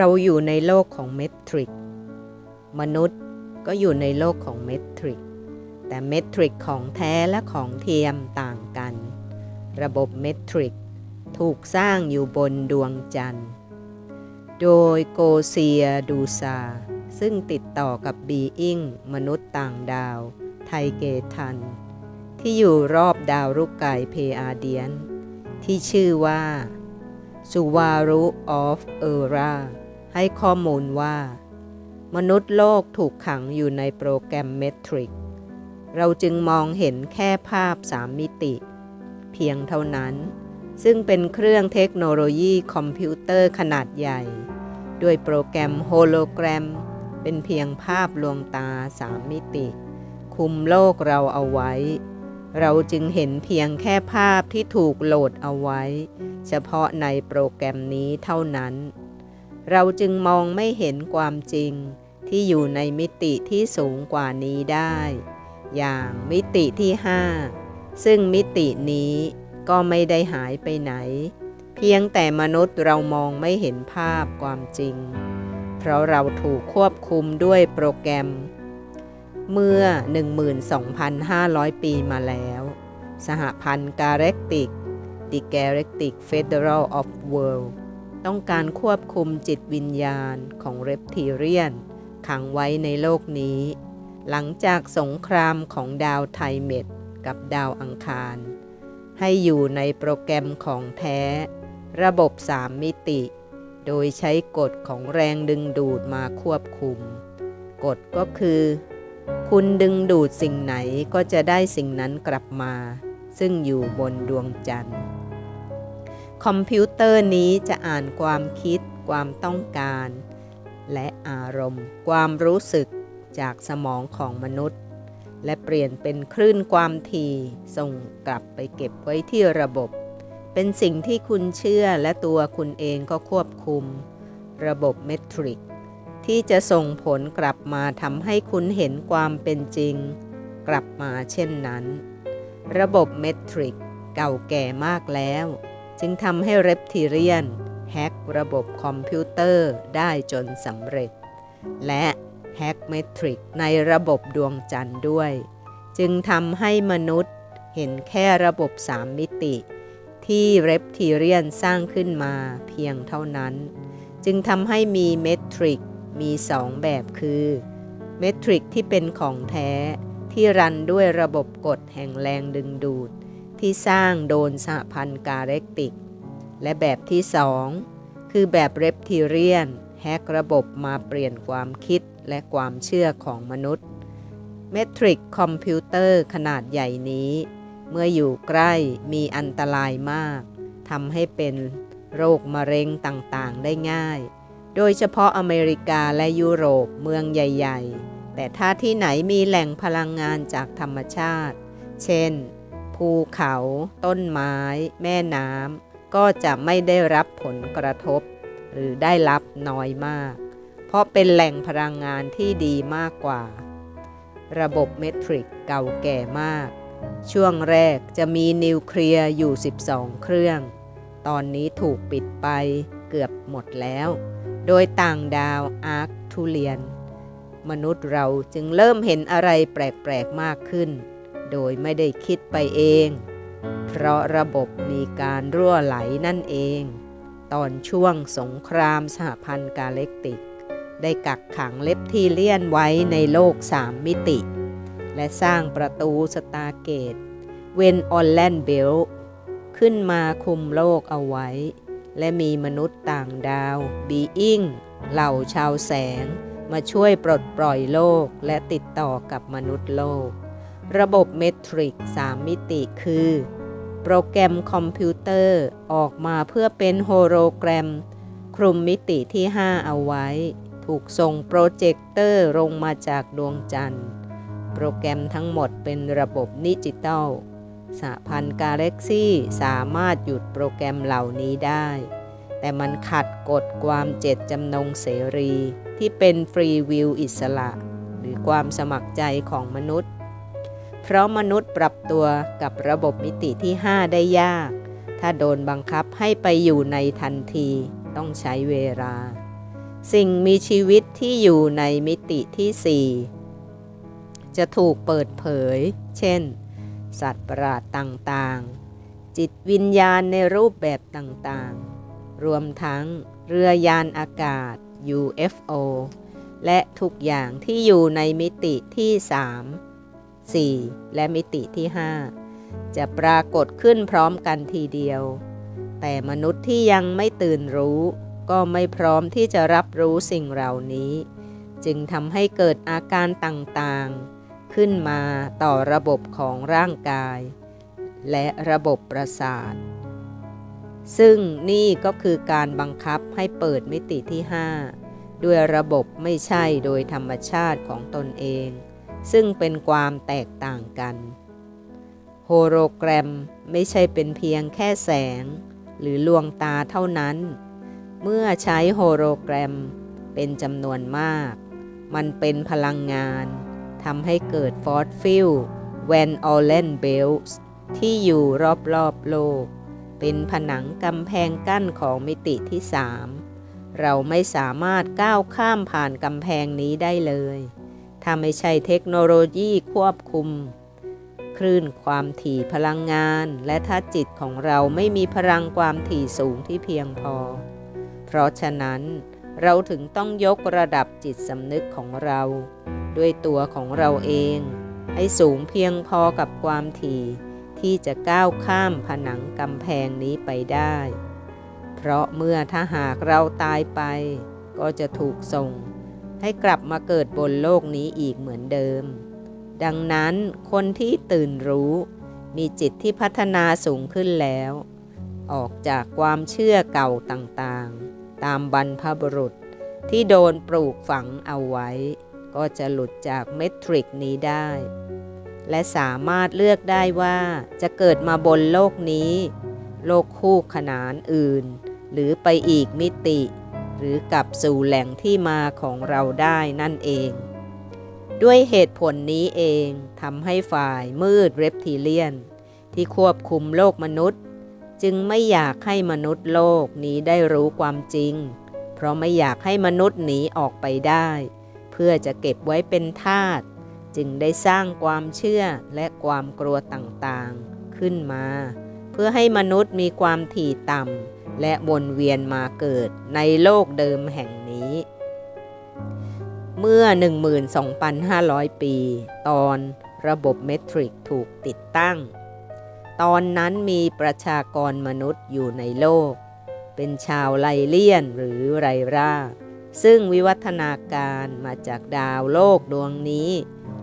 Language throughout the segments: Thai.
เราอยู่ในโลกของเมทริก มนุษย์ก็อยู่ในโลกของเมทริก แต่เมทริกของแท้และของเทียมต่างกัน ระบบเมทริกถูกสร้างอยู่บนดวงจันทร์ โดยโกเซียดูซา ซึ่งติดต่อกับบีอิงมนุษย์ต่างดาว ไทเกทัน ที่อยู่รอบดาวลูกไก่เพอาเดียน ที่ชื่อว่าสุวารุออฟเอรา ให้ข้อมูลว่า มนุษย์โลกถูกขังอยู่ในโปรแกรมเมทริก เราจึงมองเห็นแค่ภาพสามมิติ เพียงเท่านั้น ซึ่งเป็นเครื่องเทคโนโลยีคอมพิวเตอร์ขนาดใหญ่ ด้วยโปรแกรมโฮโลแกรม เป็นเพียงภาพลวงตาสามมิติ คุมโลกเราเอาไว้ เราจึงเห็นเพียงแค่ภาพที่ถูกโหลดเอาไว้ เฉพาะในโปรแกรมนี้เท่านั้น เราจึงมองไม่เห็นความจริงที่อยู่ในมิติที่สูงกว่านี้ได้ อย่างมิติที่5ซึ่งมิตินี้ก็ไม่ได้หายไปไหน เพียงแต่มนุษย์เรามองไม่เห็นภาพความจริง เพราะเราถูกควบคุมด้วยโปรแกรม เมื่อ 12,500 ปีมาแล้ว สหพันธ์กาแล็กติก The Galactic Federal of World ต้องการควบคุมจิตวิญญาณของเรปทีเรียน ขังไว้ในโลกนี้ หลังจากสงครามของดาวไทเมดกับดาวอังคาร ให้อยู่ในโปรแกรมของแท้ ระบบสามมิติ โดยใช้กฎของแรงดึงดูดมาควบคุม กฎก็คือ คุณดึงดูดสิ่งไหนก็จะได้สิ่งนั้นกลับมา ซึ่งอยู่บนดวงจันทร์ คอมพิวเตอร์นี้จะอ่านความคิด ความต้องการ และอารมณ์ ความรู้สึกจากสมองของมนุษย์ และเปลี่ยนเป็นคลื่นความถี่ส่งกลับไปเก็บไว้ที่ระบบ เป็นสิ่งที่คุณเชื่อและตัวคุณเองก็ควบคุม ระบบเมทริกที่จะส่งผลกลับมาทำให้คุณเห็นความเป็นจริง กลับมาเช่นนั้น ระบบเมทริกเก่าแก่มากแล้ว จึงทำให้เรปทีเรียนแฮกระบบคอมพิวเตอร์ได้จนสำเร็จ และแฮกเมทริกในระบบดวงจันทร์ด้วย จึงทำให้มนุษย์เห็นแค่ระบบสามมิติ ที่เรปทีเรียนสร้างขึ้นมาเพียงเท่านั้น จึงทำให้มีเมทริกมีสองแบบคือเมทริกที่เป็นของแท้ที่รันด้วยระบบกฎแห่งแรงดึงดูด ที่สร้างโดนสหพันธ์กาแล็กติก และแบบที่สองคือแบบเรปทีเรียนแฮกระบบมาเปลี่ยนความคิดและความเชื่อของมนุษย์เมทริกคอมพิวเตอร์ขนาดใหญ่นี้ เมื่ออยู่ใกล้มีอันตรายมากทำให้เป็นโรคมะเร็งต่างๆได้ง่าย โดยเฉพาะอเมริกาและยุโรปเมืองใหญ่ ๆ แต่ถ้าที่ไหนมีแหล่งพลังงานจากธรรมชาติ เช่น ภูเขา ต้นไม้ แม่น้ำก็จะไม่ได้รับผลกระทบ หรือได้รับน้อยมาก เพราะเป็นแหล่งพลังงานที่ดีมากกว่า ระบบเมทริกเก่าแก่มาก ช่วงแรกจะมีนิวเคลียร์อยู่ 12 เครื่อง ตอนนี้ถูกปิดไปเกือบหมดแล้ว โดยต่างดาวอาร์คทูเลียน มนุษย์เราจึงเริ่มเห็นอะไรแปลก ๆ มากขึ้น โดยไม่ได้คิดไปเอง เพราะระบบมีการรั่วไหลนั่นเอง ตอนช่วงสงครามสหพันธ์กาเล็กติก ได้กักขังเล็บที่เลียนไว้ในโลกสามมิติ และสร้างประตูสตาเกต เวนออลแลนเบลขึ้นมาคุมโลกเอาไว้ และมีมนุษย์ต่างดาว บีอิงเหล่าชาวแสง มาช่วยปลดปล่อยโลกและติดต่อกับมนุษย์โลก ระบบเมทริกสามมิติคือ โปรแกรมคอมพิวเตอร์ออกมาเพื่อเป็นโฮโลแกรม คลุมมิติที่ 5 เอาไว้ ถูกส่งโปรเจคเตอร์ลงมาจากดวงจันทร์ โปรแกรมทั้งหมดเป็นระบบดิจิตอลสหพันธ์กาแล็กซี่สามารถหยุดโปรแกรมเหล่านี้ได้ แต่มันขัดกฎความเจตจำนงเสรี ที่เป็นฟรีวิลอิสระ หรือความสมัครใจของมนุษย์ เพราะมนุษย์ปรับตัวกับระบบมิติที่ 5 ได้ยาก ถ้าโดนบังคับให้ไปอยู่ในทันทีต้องใช้เวลา สิ่งมีชีวิตที่อยู่ในมิติที่สี่จะถูกเปิดเผย เช่น สัตว์ประหลาดต่างๆ จิตวิญญาณในรูปแบบต่างๆ รวมทั้งเรือยานอากาศ UFO และทุกอย่างที่อยู่ในมิติที่ 3 4 และมิติที่ 5 จะปรากฏขึ้นพร้อมกันทีเดียว แต่มนุษย์ที่ยังไม่ตื่นรู้ ก็ไม่พร้อมที่จะรับรู้สิ่งเหล่านี้ จึงทำให้เกิดอาการต่างๆ ขึ้นมาต่อระบบของร่างกาย และระบบประสาท ซึ่งนี่ก็คือการบังคับให้เปิดมิติที่ 5 ด้วยระบบไม่ใช่โดยธรรมชาติของตนเอง ซึ่งเป็นความแตกต่างกัน โฮโลแกรมไม่ใช่เป็นเพียงแค่แสง หรือลวงตาเท่านั้น เมื่อใช้โฮโลแกรมเป็นจำนวนมาก มันเป็นพลังงานทำให้เกิดฟอสฟิลแวนออเลนเบลส์ที่อยู่รอบๆโลก เป็นผนังกำแพงกั้นของมิติที่สามเราไม่สามารถก้าวข้ามผ่านกำแพงนี้ได้เลย ถ้าไม่ใช่เทคโนโลยีควบคุม คลื่นความถี่พลังงาน และถ้าจิตของเราไม่มีพลังความถี่สูงที่เพียงพอ เพราะฉะนั้นเราถึงต้องยกระดับจิตสำนึกของเรา ด้วยตัวของเราเอง ให้สูงเพียงพอกับความถี่ ที่จะก้าวข้ามผนังกำแพงนี้ไปได้ เพราะเมื่อถ้าหากเราตายไป ก็จะถูกส่ง ให้กลับมาเกิดบนโลกนี้อีกเหมือนเดิม ดังนั้นคนที่ตื่นรู้ มีจิตที่พัฒนาสูงขึ้นแล้ว ออกจากความเชื่อเก่าต่างๆ ตามบรรพบุรุษที่โดนปลูกฝังเอาไว้ ก็จะหลุดจากเมทริกนี้ได้ และสามารถเลือกได้ว่าจะเกิดมาบนโลกนี้ โลกคู่ขนานอื่น หรือไปอีกมิติ หรือกลับสู่แหล่งที่มาของเราได้นั่นเอง ด้วยเหตุผลนี้เองทำให้ฝ่ายมืดเรปทิเลียน ที่ควบคุมโลกมนุษย์ จึงไม่อยากให้มนุษย์โลกนี้ได้รู้ความจริง เพราะไม่อยากให้มนุษย์หนีออกไปได้ เพื่อจะเก็บไว้เป็นทาสจึงได้สร้างความเชื่อและความกลัวต่างๆ ขึ้นมา เพื่อให้มนุษย์มีความถี่ต่ำ และวนเวียนมาเกิดในโลกเดิมแห่งนี้ เมื่อ 12,500 ปี ตอนระบบเมทริกถูกติดตั้ง ตอนนั้นมีประชากรมนุษย์อยู่ในโลก เป็นชาวไลเลียนหรือไรราซึ่งวิวัฒนาการมาจากดาวโลกดวงนี้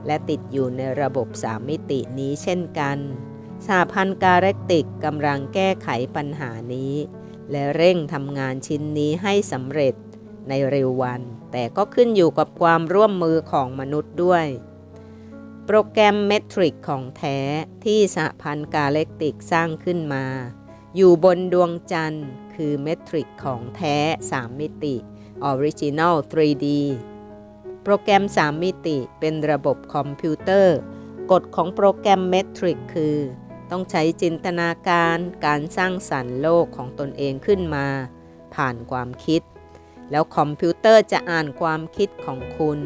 และติดอยู่ในระบบสามมิตินี้เช่นกันสหพันธ์การเรกติกกำลังแก้ไขปัญหานี้ และเร่งทำงานชิ้นนี้ให้สำเร็จในเร็ววัน แต่ก็ขึ้นอยู่กับความร่วมมือของมนุษย์ด้วย โปรแกรมเมทริกของแท้ที่สหพันธ์กาเล็กติกสร้างขึ้นมา อยู่บนดวงจันทร์ คือเมทริกของแท้ 3 มิติ Original 3D โปรแกรม 3 มิติเป็นระบบคอมพิวเตอร์ กฎของโปรแกรมเมทริกคือ ต้องใช้จินตนาการการสร้างสรรค์โลกของตนเองขึ้นมา ผ่านความคิด แล้วคอมพิวเตอร์จะอ่านความคิดของคุณ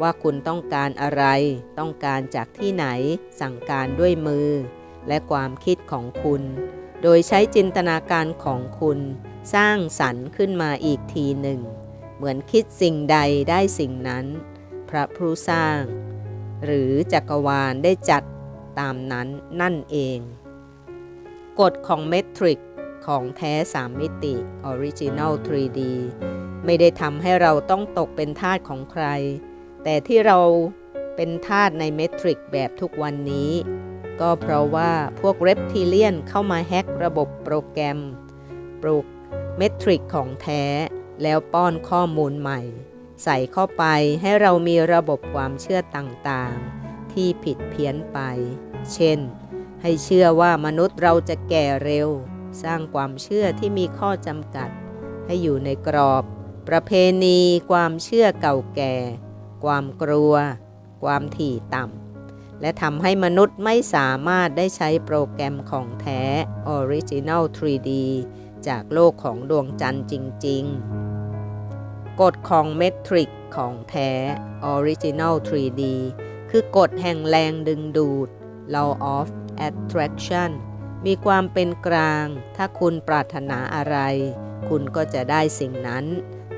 ว่าคุณต้องการอะไร ต้องการจากที่ไหน สั่งการด้วยมือ และความคิดของคุณ โดยใช้จินตนาการของคุณ สร้างสรรค์ขึ้นมาอีกทีหนึ่ง เหมือนคิดสิ่งใดได้สิ่งนั้น พระผู้สร้าง หรือจักรวาลได้จัด ตามนั้นนั่นเอง กฎของเมทริกของแท้3มิติ Original 3D ไม่ได้ทำให้เราต้องตกเป็นทาสของใคร แต่ที่เราเป็นทาสในเมทริกแบบทุกวันนี้ ก็เพราะว่าพวกเรปทิเลียนเข้ามาแฮกระบบโปรแกรมปลูกเมทริกของแท้ แล้วป้อนข้อมูลใหม่ ใส่เข้าไปให้เรามีระบบความเชื่อต่างๆ ที่ผิดเพี้ยนไป เช่น ให้เชื่อว่ามนุษย์เราจะแก่เร็ว สร้างความเชื่อที่มีข้อจำกัด ให้อยู่ในกรอบ ประเพณี ความเชื่อเก่าแก่ ความกลัว ความถี่ต่ำ และทำให้มนุษย์ไม่สามารถได้ใช้โปรแกรมของแท้ Original 3D จากโลกของดวงจันทร์จริง ๆ กฎของเมตริกของแท้ Original 3D คือกฎแห่งแรงดึงดูด Law of Attraction มีความเป็นกลาง ถ้าคุณปรารถนาอะไร คุณก็จะได้สิ่งนั้น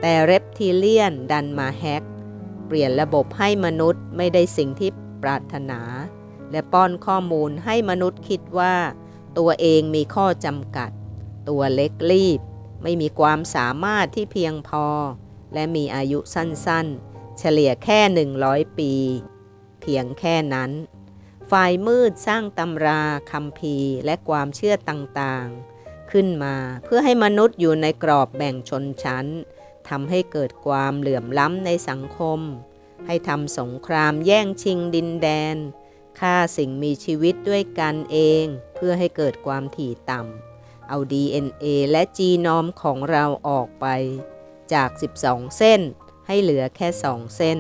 แต่เรปทิเลียนดันมาแฮก เปลี่ยนระบบให้มนุษย์ไม่ได้สิ่งที่ปรารถนา และป้อนข้อมูลให้มนุษย์คิดว่า ตัวเองมีข้อจำกัด ตัวเล็กรีบ ไม่มีความสามารถที่เพียงพอ และมีอายุสั้นๆ เฉลี่ยแค่ 100 ปี เพียงแค่นั้น ฝ่ายมืดสร้างตำราคำพีและความเชื่อต่างๆ ขึ้นมาเพื่อให้มนุษย์อยู่ในกรอบแบ่งชนชั้นทำให้เกิดความเหลื่อมล้ำในสังคม ให้ทำสงครามแย่งชิงดินแดนฆ่าสิ่งมีชีวิตด้วยกันเอง เพื่อให้เกิดความถี่ต่ำเอา DNA และจีโนมของเราออกไป จาก 12 เส้น ให้เหลือแค่ 2 เส้น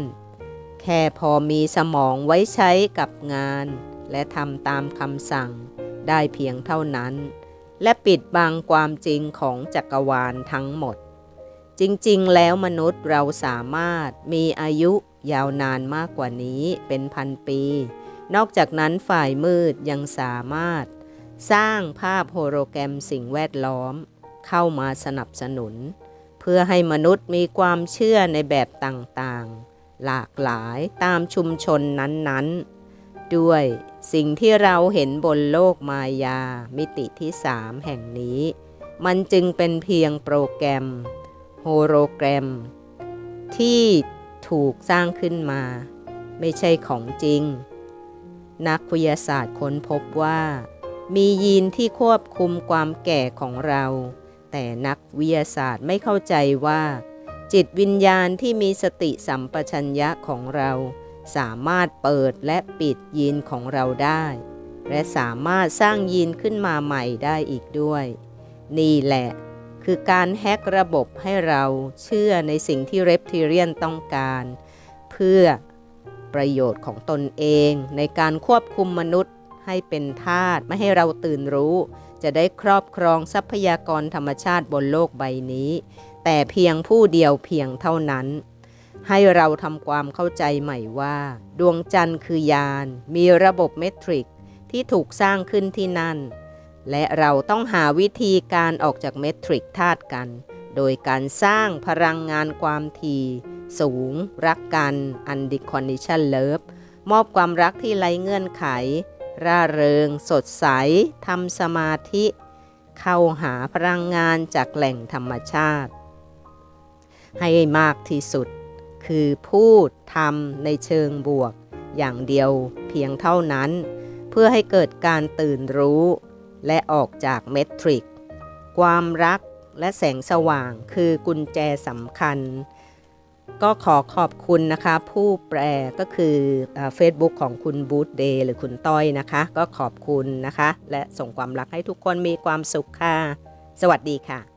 แค่พอมีสมองไว้ใช้กับงาน และทำตามคำสั่ง ได้เพียงเท่านั้น และปิดบังความจริงของจักรวาลทั้งหมด จริงๆ แล้วมนุษย์เราสามารถมีอายุยาวนานมากกว่านี้เป็นพันปี นอกจากนั้นฝ่ายมืดยังสามารถ สร้างภาพโฮโลแกรมสิ่งแวดล้อม เข้ามาสนับสนุน เพื่อให้มนุษย์มีความเชื่อในแบบต่างๆ หลากหลายตามชุมชนนั้นๆ ด้วยสิ่งที่เราเห็นบนโลกมายามิติที่สามแห่งนี้ มันจึงเป็นเพียงโปรแกรม โฮโลแกรม ที่ถูกสร้างขึ้นมา ไม่ใช่ของจริง นักวิทยาศาสตร์ค้นพบว่า มียีนที่ควบคุมความแก่ของเรา แต่นักวิทยาศาสตร์ไม่เข้าใจว่า จิตวิญญาณที่มีสติสัมปชัญญะของเรา สามารถเปิดและปิดยีนของเราได้ และสามารถสร้างยีนขึ้นมาใหม่ได้อีกด้วย นี่แหละ คือการแฮกระบบให้เราเชื่อในสิ่งที่เรปทิเรียนต้องการ เพื่อประโยชน์ของตนเองในการควบคุมมนุษย์ให้เป็นทาสไม่ให้เราตื่นรู้ จะได้ครอบครองทรัพยากรธรรมชาติบนโลกใบนี้ แต่เพียงผู้เดียวเพียงเท่านั้น ให้เราทำความเข้าใจใหม่ว่า ดวงจันทร์คือยาน มีระบบเมตริก ที่ถูกสร้างขึ้นที่นั่น และเราต้องหาวิธีการออกจากเมตริกธาตุกัน โดยการสร้างพลังงานความถี่สูง รักกัน uncondition love มอบความรักที่ไร้เงื่อนไข ร่าเริง สดใสทำสมาธิ เข้าหาพลังงานจากแหล่งธรรมชาติ ให้มากที่สุด คือพูดทำในเชิงบวก อย่างเดียวเพียงเท่านั้น เพื่อให้เกิดการตื่นรู้ และออกจากเมตริก ความรักและแสงสว่างคือกุญแจสำคัญ ก็ขอขอบคุณนะคะ ผู้แปลก็คือเฟซบุ๊กของคุณบูธเดย์หรือคุณต้อยนะคะ ก็ขอบคุณนะคะ และส่งความรักให้ทุกคนมีความสุขค่ะ สวัสดีค่ะ